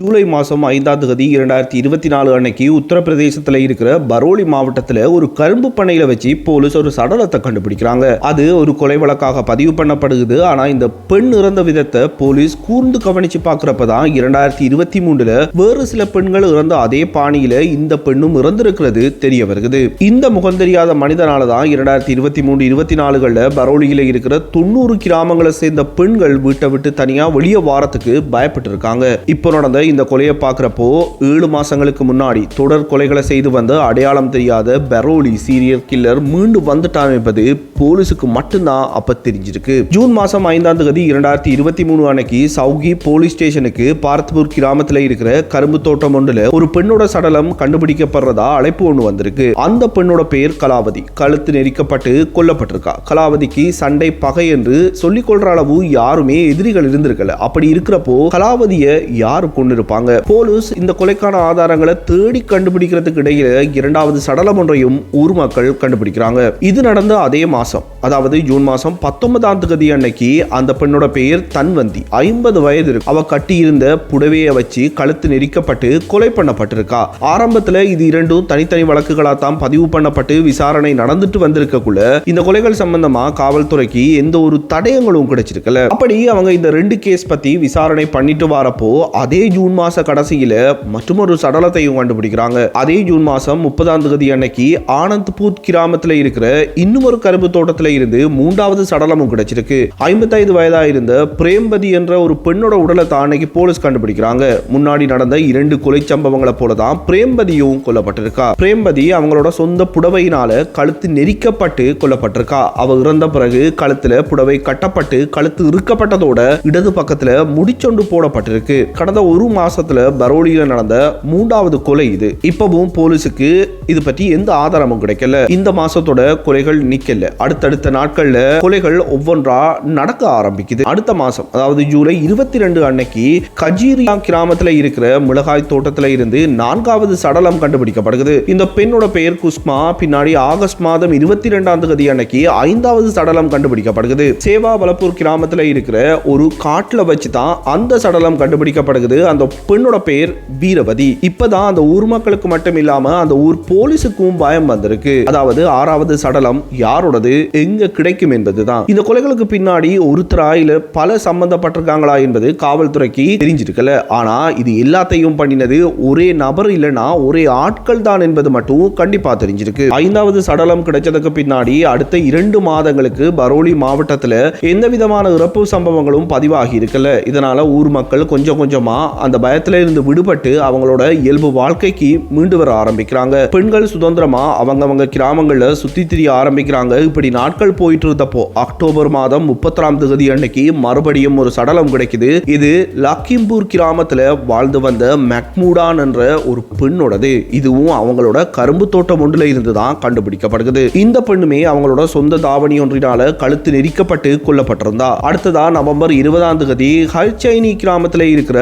ஜூலை மாதம் ஐந்தாம் தேதி இரண்டாயிரத்தி இருபத்தி நாலு அன்னைக்கு உத்தரப்பிரதேசத்தில் இருக்கிற பரோலி மாவட்டத்தில் ஒரு கரும்பு பண்ணையில் வச்சு போலீஸ் ஒரு சடலத்தை கண்டுபிடிக்கிறாங்க. அது ஒரு கொலை வழக்காக பதிவு பண்ணப்படுகிறது ஆனால் இந்த பெண் இறந்த விதத்தை போலீஸ் கூர்ந்து கவனிச்சு பார்க்குறப்ப தான் இரண்டாயிரத்தி இருபத்தி மூணுல வேறு சில பெண்கள் இறந்த அதே பாணியில் இந்த பெண்ணும் இறந்திருக்கிறது தெரிய வருகிறது. இந்த முகம் தெரியாத மனிதனால தான் இரண்டாயிரத்தி இருபத்தி மூணு இருபத்தி நாலுகளில் பரோலியில் இருக்கிற தொண்ணூறு கிராமங்களை சேர்ந்த பெண்கள் வீட்டை விட்டு தனியாக வெளியே வாரத்துக்கு பயப்பட்டு இருக்காங்க இப்போ நடந்த இந்த கொலையை பார்க்குறப்போ ஏழு மாசங்களுக்கு முன்னாடி தொடர் கொலைகளை செய்து வந்த அடையாளம் தெரியாத பெரோலி சீரியல் கில்லர் மீண்டும் வந்துட்டான் என்பது போலீஸுக்கு மட்டும்தான் அப்ப தெரிஞ்சிருக்கு. ஜூன் மாதம் ஐந்தாம் தேதி இரண்டாயிரத்தி இருபத்தி மூணு அன்னைக்கு சவுகி போலீஸ் ஸ்டேஷனுக்கு பார்த்தபூர் கிராமத்தில் இருக்கிற கரும்பு தோட்டம் ஒன்றுல ஒரு பெண்ணோட சடலம் கண்டுபிடிக்கப்படுறதா அழைப்பு ஒன்று வந்திருக்கு. அந்த பெண்ணோட பெயர் கலாவதி. கழுத்து நெரிக்கப்பட்டு கொல்லப்பட்டிருக்கா. கலாவதிக்கு சண்டை பகை என்று சொல்லிக் கொள்ற அளவு யாருமே எதிரிகள் இருந்திருக்கல. அப்படி இருக்கிறப்போ கலாவதியை யாரு கொண்டிருப்பாங்க. போலீஸ் இந்த கொலைக்கான ஆதாரங்களை தேடி கண்டுபிடிக்கிறதுக்கு இடையில இரண்டாவது சடலம் ஒன்றையும் ஊர் மக்கள் கண்டுபிடிக்கிறாங்க. இது நடந்த அதே மாசம் அதாவது ஜூன் மாசம் பத்தொன்பதாம் தேதி அன்னைக்கு அந்த பெண்ணோட பெயர் தன்வந்தி. ஐம்பது வயது இருக்கு. அவ கட்டியிருந்த புடவையை வச்சு கழுத்து நெரிக்கப்பட்டு கொலை பண்ணப்பட்டிருக்கா. ஆரம்பத்துல இது இரண்டும் தனித்தனி வழக்குகளா தான் பதிவு பண்ணப்பட்டு விசாரணை நடந்துட்டு வந்திருக்கக்குள்ள இந்த கொலைகள் சம்பந்தமா காவல்துறைக்கு எந்த ஒரு தடயங்களும் கிடைச்சிருக்கல. அப்படி அவங்க இந்த ரெண்டு கேஸ் பத்தி விசாரணை பண்ணிட்டு வரப்போ அதே ஜூன் மாச கடைசியில மற்றொரு சடலத்தையும் கண்டுபிடிக்கிறாங்க. அதே ஜூன் மாசம் முப்பதாம் தேதி அன்னைக்கு ஆனந்த்பூத் கிராமத்துல இருக்கிற இன்னும் ஒரு கரும்பு தோட்டத்துல இருந்து மூன்றாவது சடலமும் கிடைச்சிருக்கு. ஐம்பத்தைந்து வயதா இருந்த பிரேம்பதி என்ற ஒரு பெண்ணோட உடலை தான் அன்னைக்கு போலீஸ் கண்டுபிடிக்கிறாங்க. முன்னாடி நடந்த இரண்டு கொலை சம்பவங்களை போல தான் பிரேம்பதியும் கொல்லப்பட்டிருக்கா. பிரேம்பதி அவங்களோட சொந்த புடவையினால கழுத்து நெரிக்கப்பட்டு கொல்லப்பட்டிருக்கா. அவ இறந்த பிறகு கழுத்துல புடவை கட்டப்பட்டு கழுத்து இறுக்கப்பட்டதோட இடது பக்கத்துல முடிச்சொண்டு போடப்பட்டிருக்கு. கடந்த ஒரு மாசத்துல பரோலியில நடந்த மூன்றாவது கொலை இது. இப்பவும் போலீஸுக்கு இது பற்றி எந்த ஆதாரமும் கிடைக்கல. இந்த மாசத்தோட கொலைகள் நிக்கல. அடுத்தடுத்த நாட்கள்ல கொலைகள் ஒவ்வொன்றா நடக்க ஆரம்பிக்குது. அடுத்த மாசம் அதாவது ஜூலை இருபத்தி ரெண்டு அன்னைக்கு கஜீரியா கிராமத்துல இருக்கிற மிளகாய் தோட்டத்துல இருந்து நான்காவது சடலம் கண்டுபிடிக்கப்படுகிறது. இந்த பெண்ணோட பெயர் குஸ்மா. பின்னாடி ஆகஸ்ட் மாதம் இருபத்தி ரெண்டாம் தேதி அன்னைக்கு ஐந்தாவது சடலம் கண்டுபிடிக்கப்படுகிறது. சேவா பலப்பூர் கிராமத்துல இருக்கிற ஒரு காட்டுல வச்சு தான் அந்த சடலம் கண்டுபிடிக்கப்படுகிறது. அந்த அந்த பெண்ணோட பெயர் வீரவதி. இப்பதான் அந்த ஊர் மக்களுக்கு மட்டும் இல்லாம அந்த ஊர் போலீஸுக்கும் பயம் வந்திருக்கு. அதாவது ஆறாவது சடலம் யாரோடது? எங்க கிடைக்கும் என்பதுதான். இந்த கொலைகளுக்கு பின்னாடி ஒருத்தரா இல்ல பல சம்பந்தப்பட்டிருக்காங்களா என்பது காவல்துறைக்கு தெரிஞ்சிருக்கல. ஆனா இது எல்லாத்தையும் பண்ணினது ஒரே நபர் இல்லனா ஒரே ஆட்கள் தான் என்பது மட்டும் கண்டிப்பா தெரிஞ்சிருக்கு. ஐந்தாவது சடலம் கிடைச்சதுக்கு பின்னாடி அடுத்த இரண்டு மாதங்களுக்கு பரோலி மாவட்டத்துல எந்த விதமான இறப்பு சம்பவங்களும் பதிவாகி இருக்கல. இதனால ஊர் மக்கள் கொஞ்சம் கொஞ்சமா அந்த பயத்துல இருந்து விடுபட்டு அவங்களோட இயல்பு வாழ்க்கைக்கு மீண்டு வர ஆரம்பிக்கிறாங்க. பெண்கள் சுதந்திரமா அவங்கவங்க கிராமங்கள்ல சுத்தி திரிய ஆரம்பிக்கிறாங்க. இப்படி நாட்கள் போயிட்டு இருந்தப்போ அக்டோபர் மாதம் முப்பத்தாம் தேதி அன்னைக்கு மறுபடியும் ஒரு சடலம் கிடைக்குது. இது லக்கிம்பூர் கிராமத்துல வாழ்ந்து வந்த மெக்மூடான் என்ற ஒரு பெண்ணோடது. இதுவும் அவங்களோட கரும்பு தோட்டம் ஒன்றுல இருந்து தான் கண்டுபிடிக்கப்படுகிறது. இந்த பெண்ணுமே அவங்களோட சொந்த தாவணி ஒன்றினால கழுத்து நெரிக்கப்பட்டு கொல்லப்பட்டிருந்தா. அடுத்ததா நவம்பர் இருபதாம் தேதி ஹல்சைனி கிராமத்துல இருக்கிற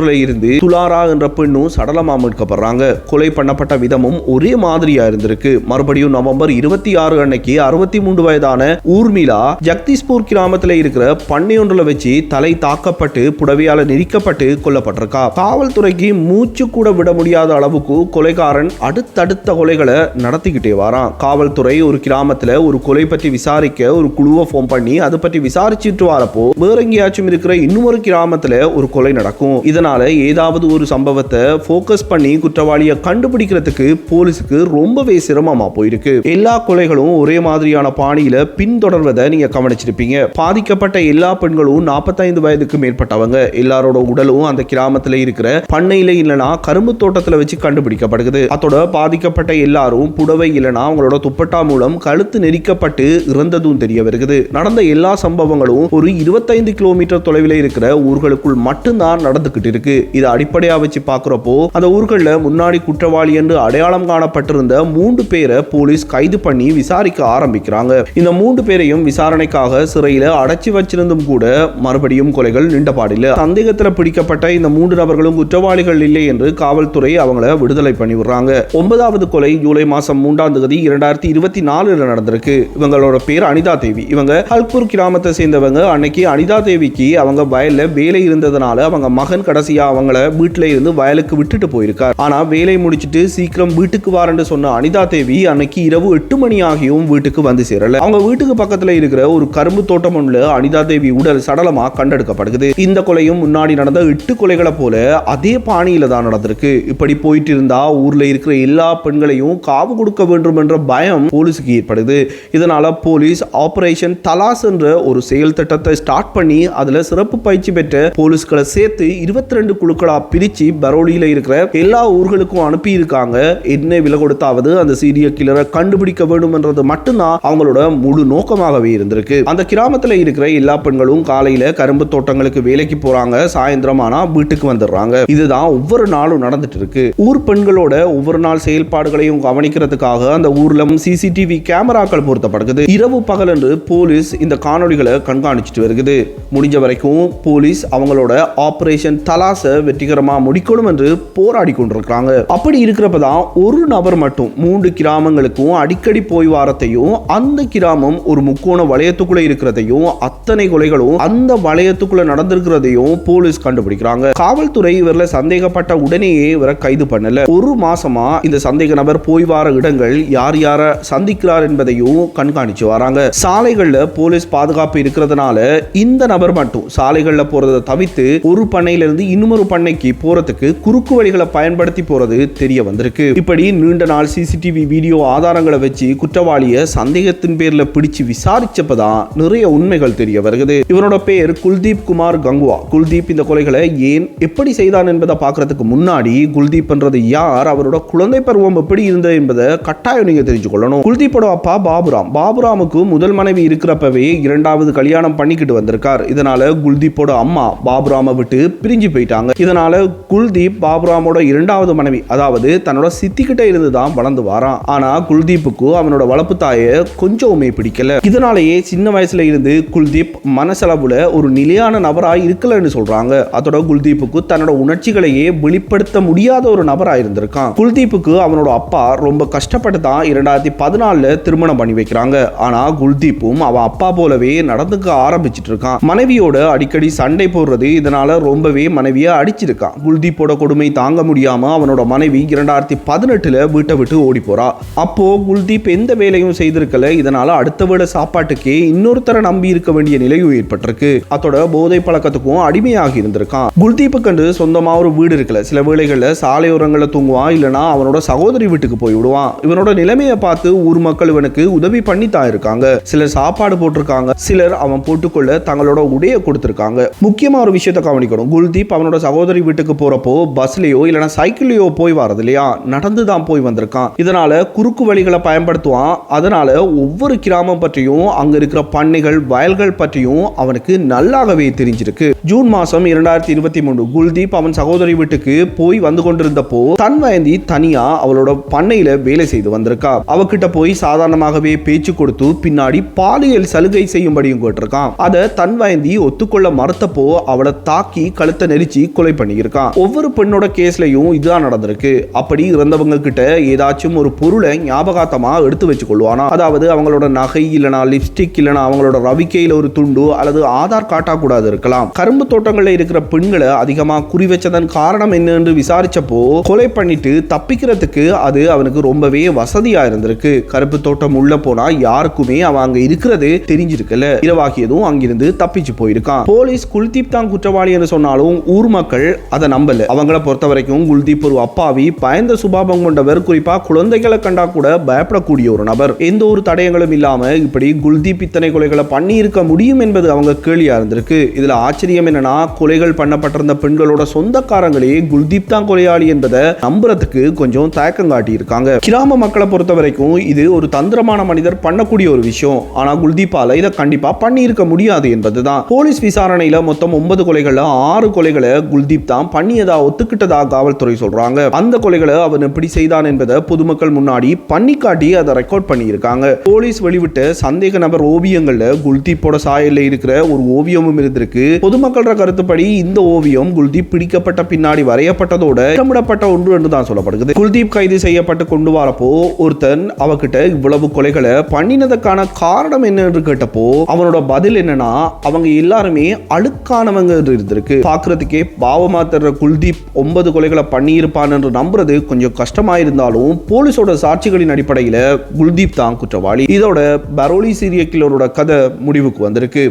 வயலொன்றுல இருந்து துலாரா என்ற பெண்ணும் சடலமா மீட்கப்படுறாங்க. கொலை பண்ணப்பட்ட விதமும் ஒரே மாதிரியா இருந்திருக்கு. மறுபடியும் நவம்பர் இருபத்தி ஆறு அன்னைக்கு அறுபத்தி மூன்று வயதான ஊர்மிளா ஜக்தீஸ்பூர் கிராமத்துல இருக்கிற பண்ணை ஒன்றுல வச்சு தலை தாக்கப்பட்டு புடவையால நெரிக்கப்பட்டு கொல்லப்பட்டிருக்கா. காவல்துறைக்கு மூச்சு கூட விட முடியாத அளவுக்கு கொலைகாரன் அடுத்தடுத்த கொலைகளை நடத்திக்கிட்டே வரான். காவல்துறை ஒரு கிராமத்துல ஒரு கொலை பற்றி விசாரிக்க ஒரு குழுவை ஃபோன் பண்ணி அதை பற்றி விசாரிச்சுட்டு வரப்போ வேற எங்கேயாச்சும் இருக்கிற இன்னொரு கிராமத்துல ஒரு கொலை நடக்கும். இதனால் ஏதாவது ஒரு சம்பவத்தை ஃபோக்கஸ் பண்ணி குற்றவாளியை கண்டுபிடிக்கிறதுக்கு போலீஸுக்கு ரொம்பவே சிரமமா போயிருக்கு. எல்லா கொலைகளும் ஒரே மாதிரியான பாணியில பின்தொடர்வதை நீங்க கவனிச்சிருப்பீங்க. பாதிக்கப்பட்ட எல்லா பெண்களும் நாற்பத்தைந்து வயதுக்கு மேற்பட்டவங்க. எல்லாரோட உடலும் அந்த கிராமத்துல இருக்கிற பண்ணையில இல்லனா கரும்பு தோட்டத்துல வச்சு கண்டுபிடிக்கப்படுகிறது. அதோட பாதிக்கப்பட்ட எல்லாரும் புடவை இல்லனா அவங்களோட துப்பட்டா மூலம் கழுத்து நெரிக்கப்பட்டு இறந்ததும் தெரிய வருகிறது. நடந்த எல்லா சம்பவங்களும் ஒரு இருபத்தைந்து கிலோமீட்டர் தொலைவில் இருக்கிற ஊர்களுக்குள் மட்டும்தான் நடந்துகிட்டு இருக்கு. இதை அடிப்படையாக வச்சு பார்க்குறப்போ அந்த ஊர்களில் முன்னாடி குற்றவாளி என்று அடையாளம் காணப்பட்டிருந்த மூன்று பேரை போலீஸ் கைது பண்ணி விசாரிக்க ஆரம்பிக்கிறாங்க. இந்த மூன்று பேரையும் விசாரணைக்காக சிறையில் அடைச்சி வச்சிருந்தும் கூட மறுபடியும் கொலைகள் நின்றபாடில்ல சந்தேகத்தில் பிடிக்கப்பட்ட இந்த மூன்று நபர்களும் குற்றவாளிகள் இல்லை என்று காவல்துறை அவங்கள விடுதலை பண்ணி விடுறாங்க. ஒன்பதாவது கொலை ஜூலை மாசம் மூன்றாம் தேதி இரண்டாயிரத்தி இருபத்தி நாலுல நடந்திருக்கு. இவங்களோட பேர் அனிதா தேவி. இவங்க ஹல்பூர் கிராமத்தை சேர்ந்தவங்க. அன்னைக்கு அனிதா தேவிக்கு அவங்க வயல்ல வேலை இருந்ததுனால அவங்க மகன் கடைசி கடைசியா அவங்கள வீட்டுல இருந்து வயலுக்கு விட்டுட்டு போயிருக்கார். ஆனா வேலை முடிச்சுட்டு சீக்கிரம் வீட்டுக்கு வாரன்னு சொன்ன அனிதா தேவி அன்னைக்கு இரவு எட்டு மணி ஆகியும் வீட்டுக்கு வந்து சேரல. அவங்க வீட்டுக்கு பக்கத்துல இருக்கிற ஒரு கரும்பு தோட்டம் ஒன்றுல அனிதா தேவி உடல் சடலமா கண்டெடுக்கப்படுகிறது. இந்த கொலையும் முன்னாடி நடந்த எட்டு கொலைகளை போல அதே பாணியில தான் நடந்திருக்கு. இப்படி போயிட்டு இருந்தா ஊர்ல இருக்கிற எல்லா பெண்களையும் காவு கொடுக்க வேண்டும் என்ற பயம் போலீஸுக்கு ஏற்படுது. இதனால போலீஸ் ஆபரேஷன் தலாஸ் என்ற ஒரு செயல் திட்டத்தை ஸ்டார்ட் பண்ணி அதுல சிறப்பு பயிற்சி பெற்ற போலீஸ்களை சேர்த்து இருபத்தி ரெண்டு குழுக்களா பிரிச்சு பரோலியில இருக்கிற எல்லா ஊர்களுக்கும் அனுப்பி இருக்காங்க என்ன விலை கொடுத்தாவது அந்த சீரிய கிளரை கண்டுபிடிக்க வேண்டும் என்றது மட்டும்தான் அவங்களோட முழு நோக்கமாகவே இருந்திருக்கு. அந்த கிராமத்துல இருக்கிற எல்லா பெண்களும் காலையில கரும்பு தோட்டங்களுக்கு வேலைக்கு போறாங்க. சாயந்தரம் ஆனா வீட்டுக்கு வந்துடுறாங்க. இதுதான் ஒவ்வொரு நாளும் நடந்துட்டு இருக்கு. ஊர் பெண்களோட ஒவ்வொரு நாள் செயல்பாடுகளையும் கவனிக்கிறதுக்காக அந்த ஊர்ல சிசிடிவி கேமராக்கள் பொருத்தப்படுகிறது. இரவு பகல் என்று போலீஸ் இந்த காணொலிகளை கண்காணிச்சுட்டு வருகிறது. முடிஞ்ச வரைக்கும் போலீஸ் அவங்களோட ஆபரேஷன் தலா தலாச வெற்றிகரமாக முடிக்கணும் என்று போராடி கொண்டிருக்கிறாங்க. அப்படி இருக்கிறப்ப தான் ஒரு நபர் மட்டும் மூன்று கிராமங்களுக்கும் அடிக்கடி போய் வாரத்தையும் அந்த கிராமம் ஒரு முக்கோண வளையத்துக்குள்ள இருக்கிறதையும் அத்தனை கொலைகளும் அந்த வளையத்துக்குள்ள நடந்திருக்கிறதையும் போலீஸ் கண்டுபிடிக்கிறாங்க. காவல்துறை இவர்ல சந்தேகப்பட்ட உடனேயே இவரை கைது பண்ணல. ஒரு மாசமா இந்த சந்தேக நபர் போய் வார இடங்கள் யார் யார சந்திக்கிறார் என்பதையும் கண்காணிச்சு வராங்க. சாலைகள்ல போலீஸ் பாதுகாப்பு இருக்கிறதுனால இந்த நபர் மட்டும் சாலைகள்ல போறதை தவிர்த்து ஒரு பண்ணையில இருந்து இன்னொரு பண்ணைக்கு போறதுக்கு குறுக்கு வழிகளை பயன்படுத்தி போறது தெரிய வந்திருக்கு. இப்படி நீண்ட நாள் சிசிடிவி வீடியோ ஆதாரங்களை வச்சு குற்றவாளிய சந்தேகத்தின் பேர்ல பிடிச்சு விசாரிச்சப்பதான் நிறைய உண்மைகள் தெரிய வருகிறது. இவனோட பேர் குல்தீப் குமார் கங்குவா. குல்தீப் இந்த கொலைகளை ஏன் எப்படி செய்தான் என்பதை பார்க்கறதுக்கு முன்னாடி குல்தீப்ன்றது யார் அவரோட குழந்தை பருவம் எப்படி இருந்தது என்பதை கட்டாயம் நீங்க தெரிஞ்சு கொள்ளணும். குல்தீப்போட அப்பா பாபுராம். பாபுராமுக்கு முதல் மனைவி இருக்கிறப்பவே இரண்டாவது கல்யாணம் பண்ணிக்கிட்டு வந்திருக்கார். இதனால குல்தீப்போட அம்மா பாபுராமை விட்டு பிரிஞ்சு போயிட்டாங்க. இதனால குல்தீப் பாபுராமோட இரண்டாவது மனைவி அதாவது தன்னோட சித்தி கிட்ட இருந்து தான் வளர்ந்து வாரான். ஆனா குல்தீப்புக்கு அவனோட வளர்ப்பு தாயை கொஞ்சமே பிடிக்கல. இதனாலேயே சின்ன வயசுல இருந்து குல்தீப் மனசளவுல ஒரு நிலையான நபரா இருக்கலன்னு சொல்றாங்க. அதோட குல்தீப்புக்கு தன்னோட உணர்ச்சிகளையே வெளிப்படுத்த முடியாத ஒரு நபரா இருந்திருக்கான். குல்தீப்புக்கு அவனோட அப்பா ரொம்ப கஷ்டப்பட்டு தான் இரண்டாயிரத்தி பதினாலுல திருமணம் பண்ணி வைக்கிறாங்க. ஆனா குல்தீப்பும் அவன் அப்பா போலவே நடந்துக்க ஆரம்பிச்சிட்டு இருக்கான். மனைவியோட அடிக்கடி சண்டை போடுறது இதனால ரொம்பவே மனைவியை அடிச்சிருக்கான். குல்தீப்போட கொடுமை தாங்க முடியாம அவனோட மனைவி இரண்டாயிரத்தி பதினெட்டுல வீட்டை விட்டு ஓடி போறா. அப்போ குல்தீப் எந்த வேலையும் செய்திருக்கல. இதனால அடுத்த வீட சாப்பாட்டுக்கே இன்னொருத்தரை நம்பி இருக்க வேண்டிய நிலையும் ஏற்பட்டிருக்கு. அதோட போதை பழக்கத்துக்கும் அடிமையாகி இருந்திருக்கான். குல்தீப்பு கண்டு சொந்தமா ஒரு வீடு இருக்கல சில வேளைகள்ல சாலையோரங்கள்ல தூங்குவான். இல்லனா அவனோட சகோதரி வீட்டுக்கு போய் விடுவான். இவனோட நிலைமையை பார்த்து ஊர் மக்கள் இவனுக்கு உதவி பண்ணி தான் இருக்காங்க. சிலர் சாப்பாடு போட்டிருக்காங்க. சிலர் அவன் போட்டுக்கொள்ள தங்களோட உடைய கொடுத்திருக்காங்க. முக்கியமா ஒரு விஷயத்தை கவனிக்கணும். குல்தீப் அவனோட சகோதரி வீட்டுக்கு போறப்போ பஸ்லயோ இல்லனா சைக்கிள்லயோ போய் வரது இல்லையா? நடந்து தான் போய் வந்திருக்கான். இதனால குறுக்கு வழிகளை பயன்படுத்துவான். அதனால ஒவ்வொரு கிராமம் பற்றியும் அங்க இருக்கிற பண்ணைகள் வயல்கள் பற்றியும் அவனுக்கு நல்லாகவே தெரிஞ்சிருக்கு. ஜூன் மாசம் இரண்டாயிரத்தி இருபத்தி மூணு குல்தீப் அவன் சகோதரி வீட்டுக்கு போய் வந்து கொண்டிருந்தப்போ தன் வயந்தி தனியா அவளோட பண்ணையில வேலை செய்து வந்திருக்கா. அவகிட்ட போய் சாதாரணமாகவே பேச்சு கொடுத்து பின்னாடி பாலியல் சலுகை செய்யும்படியும் கேட்டிருக்கான். அதை தன் வயந்தி ஒத்துக்கொள்ள மறுத்தப்போ அவளை தாக்கி கழுத்தை நெரிச்சு கொலை பண்ணியிருக்கான். ஒவ்வொரு பெண்ணோட கேஸ்லயும் இதுதான் நடந்திருக்கு. அப்படி இறந்தவங்க கிட்ட ஏதாச்சும் ஒரு பொருளை ஞாபகார்த்தமா எடுத்து வச்சு கொள்வானா அதாவது அவங்களோட நகை இல்லனா லிப்ஸ்டிக் இல்லனா அவங்களோட ரவிக்கையில ஒரு துண்டு அல்லது ஆதார் காட்டா கூடாது இருக்கலாம். கரும்பு தோட்டங்கள்ல இருக்கிற பெண்களை அதிகமா குறி வச்சதன் காரணம் என்ன என்று விசாரிச்சப்போ கொலை பண்ணிட்டு தப்பிக்கிறதுக்கு அது அவனுக்கு ரொம்பவே வசதியா இருந்திருக்கு. கருப்பு தோட்டம் உள்ள போனா யாருக்குமே அவன் அங்க இருக்கிறது தெரிஞ்சிருக்கல. இரவாகியதும் அங்கிருந்து தப்பிச்சு போயிருக்கான். போலீஸ் குல்தீப் தான் குற்றவாளி என்று சொன்னாலும் ஊர் மக்கள் அதை நம்பல. அவங்கள பொறுத்த வரைக்கும் குல்தீப் ஒரு அப்பாவி பயந்த சுபாபம் கொண்டவர் குறிப்பா குழந்தைகளை கண்டா கூட பயப்படக்கூடிய ஒரு நபர். எந்த ஒரு தடயங்களும் இல்லாம இப்படி குல்தீப் இத்தனை கொலைகளை பண்ணி இருக்க முடியும் என்பது அவங்க கேள்வியா இருந்திருக்கு. இதுல ஆச்சரியம் என்னன்னா கொலைகள் பண்ணப்பட்டிருந்த பெண்களோட சொந்தக்காரங்களே குல்தீப் தான் கொலையாளி என்பதை நம்புறதுக்கு கொஞ்சம் தயக்கம் காட்டி இருக்காங்க கிராம மக்களை பொறுத்த வரைக்கும் இது ஒரு தந்திரமான மனிதர் பண்ணக்கூடிய ஒரு விஷயம். ஆனா குல்தீப்பால இதை கண்டிப்பா பண்ணி இருக்க முடியாது என்பதுதான். போலீஸ் விசாரணையில மொத்தம் ஒன்பது கொலைகள்ல ஆறு கொலைகளை குல்தீப் தான் பண்ணியதா ஒத்துக்கிட்டதா காவல்துறை சொல்றாங்க. அந்த கொலைகளை அவன் எப்படி செய்தான் என்பதை பொதுமக்கள் முன்னாடி பண்ணி காட்டி அதை ரெக்கார்ட் பண்ணியிருக்காங்க. போலீஸ் வெளிவிட்ட சந்தேக நபர் ஓவியங்கள்ல குல்தீப்போட சாயல்ல இருக்கிற ஒரு ஓவியமும் இருந்திருக்கு. பொதுமக்கள கருத்துப்படி இந்த ஓவியம் குல்தீப் பிடிக்கப்பட்ட பின்னாடி வரையப்பட்டதோட திட்டமிடப்பட்ட ஒன்று என்று தான் சொல்லப்படுகிறது. குல்தீப் கைது செய்யப்பட்டு கொண்டு வரப்போ ஒருத்தன் அவகிட்ட இவ்வளவு கொலைகளை பண்ணினதுக்கான காரணம் என்ன என்று கேட்டப்போ அவனோட பதில் என்னன்னா அவங்க எல்லாருமே அழுக்கானவங்க இருந்திருக்கு. பார்க்கறதுக்கே பாவமா தர்ற குல்தீப் ஒன்பது கொலைகளை பண்ணியிருப்பான் என்று நம்புறது கொஞ்சம் கஷ்டமா இருந்தாலும் போலீஸோட சாட்சிகளின் அடிப்படையில் குல்தீப் தான் குற்றவாளி. இதோட பரோலி சீரிய கில்லரோட கதை முடிவுக்கு வந்திருக்கு.